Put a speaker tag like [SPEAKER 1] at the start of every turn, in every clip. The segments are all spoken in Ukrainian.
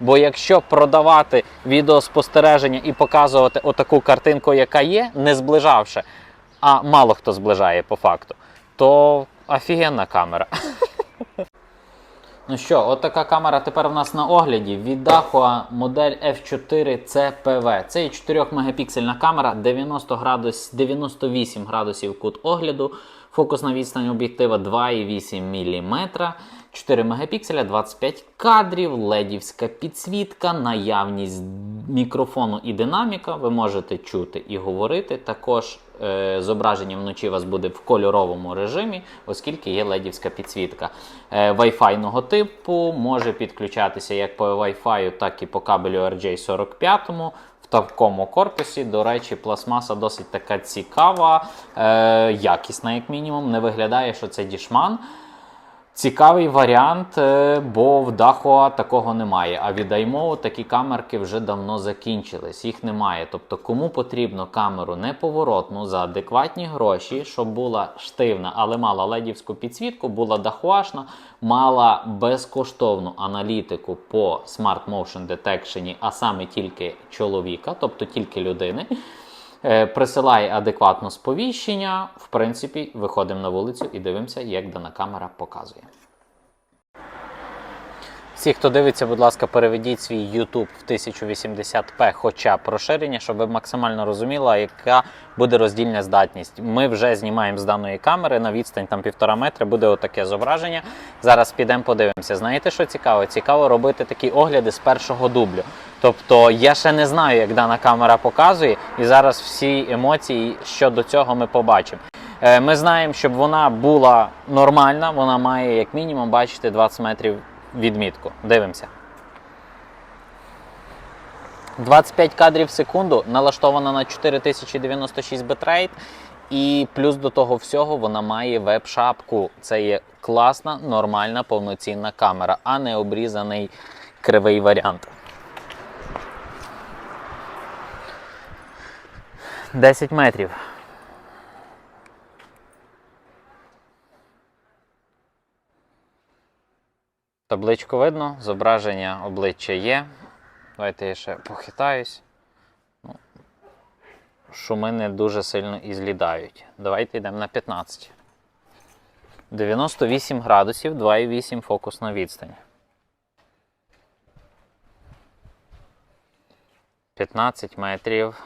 [SPEAKER 1] Бо якщо продавати відеоспостереження і показувати отаку картинку, яка є, не зближавши, а мало хто зближає по факту, то офігенна камера. Ну що, от така камера тепер в нас на огляді. Від Dahua модель F4 CPV. Це 4 мегапіксельна камера, 90 градус, 98 градусів кут огляду, фокусна відстань об'єктива 2,8 мм, 4 мегапікселя, 25 кадрів, ледівська підсвітка, наявність мікрофону і динаміка. Ви можете чути і говорити. Також е, зображення вночі у вас буде в кольоровому режимі, оскільки є ледівська підсвітка. Е, Wi-Fi типу може підключатися як по Wi-Fi, так і по кабелю RJ45. В такому корпусі, до речі, пластмаса досить така цікава, е, якісна, як мінімум. Не виглядає, що це дішман. Цікавий варіант, е, бо в Dahua такого немає. А від iMO такі камерки вже давно закінчились. Їх немає. Тобто, кому потрібно камеру неповоротну за адекватні гроші, щоб була штивна, але мала ледівську підсвітку, була дахуашна, мала безкоштовну аналітику по Smart Motion Detection, а саме тільки чоловіка, тобто тільки людини. Е, Присилає адекватно сповіщення. В принципі, виходимо на вулицю і дивимося, як дана камера показує. Всі, хто дивиться, будь ласка, переведіть свій YouTube в 1080p хоча б розширення, щоб ви максимально розуміли, яка буде роздільна здатність. Ми вже знімаємо з даної камери на відстань там півтора метра, буде отаке зображення. Зараз підемо подивимося. Знаєте, що цікаво? Цікаво робити такі огляди з першого дублю. Тобто я ще не знаю, як дана камера показує, і зараз всі емоції щодо цього ми побачимо. Е, Ми знаємо, щоб вона була нормальна, вона має як мінімум бачити 20 метрів відмітку. Дивимося. 25 кадрів в секунду налаштована на 4096 битрейт. І плюс до того всього вона має веб-шапку. Це є класна, нормальна, повноцінна камера, а не обрізаний кривий варіант. 10 метрів. Табличку видно, зображення обличчя є. Давайте я ще похитаюсь. Ну, шуми не дуже сильно і злідають. Давайте йдемо на 15. 98 градусів, 2,8 фокусна відстань. 15 метрів.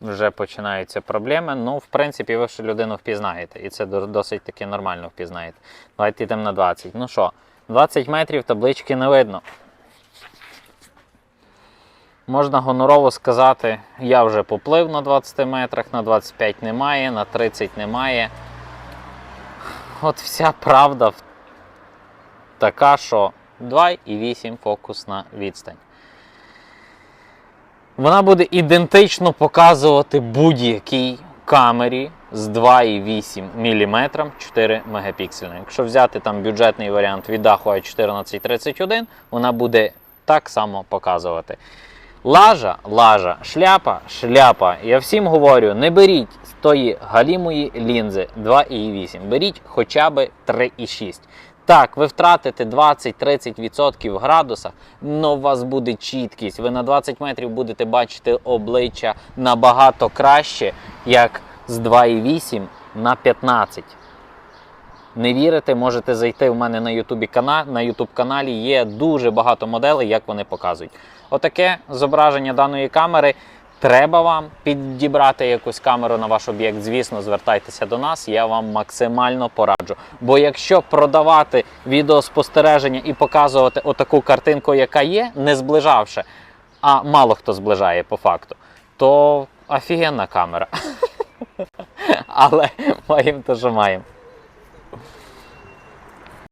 [SPEAKER 1] Вже починаються проблеми. Ну, в принципі, ви ще людину впізнаєте. І це досить таки нормально впізнаєте. Давайте йдемо на 20. Ну що, 20 метрів таблички не видно. Можна гонорово сказати, я вже поплив на 20 метрах, на 25 немає, на 30 немає. От вся правда така, що 2,8 фокусна відстань. Вона буде ідентично показувати будь-якій камері з 2,8 мм 4 мегапіксельна. Якщо взяти там бюджетний варіант від Dahua 1431, вона буде так само показувати. Лажа, лажа, шляпа, шляпа. Я всім говорю, не беріть з тої галімої лінзи 2,8, беріть хоча б 3,6. Так, ви втратите 20-30% в градусах, але у вас буде чіткість. Ви на 20 метрів будете бачити обличчя набагато краще, як з 2,8 на 15. Не вірите, можете зайти в мене на YouTube канал. На YouTube каналі є дуже багато моделей, як вони показують. Отаке зображення даної камери. Треба вам підібрати якусь камеру на ваш об'єкт. Звісно, звертайтеся до нас, я вам максимально пораджу. Бо якщо продавати відеоспостереження і показувати отаку картинку, яка є, не зближавши, а мало хто зближає по факту, то офігенна камера. Але маємо те, що маємо.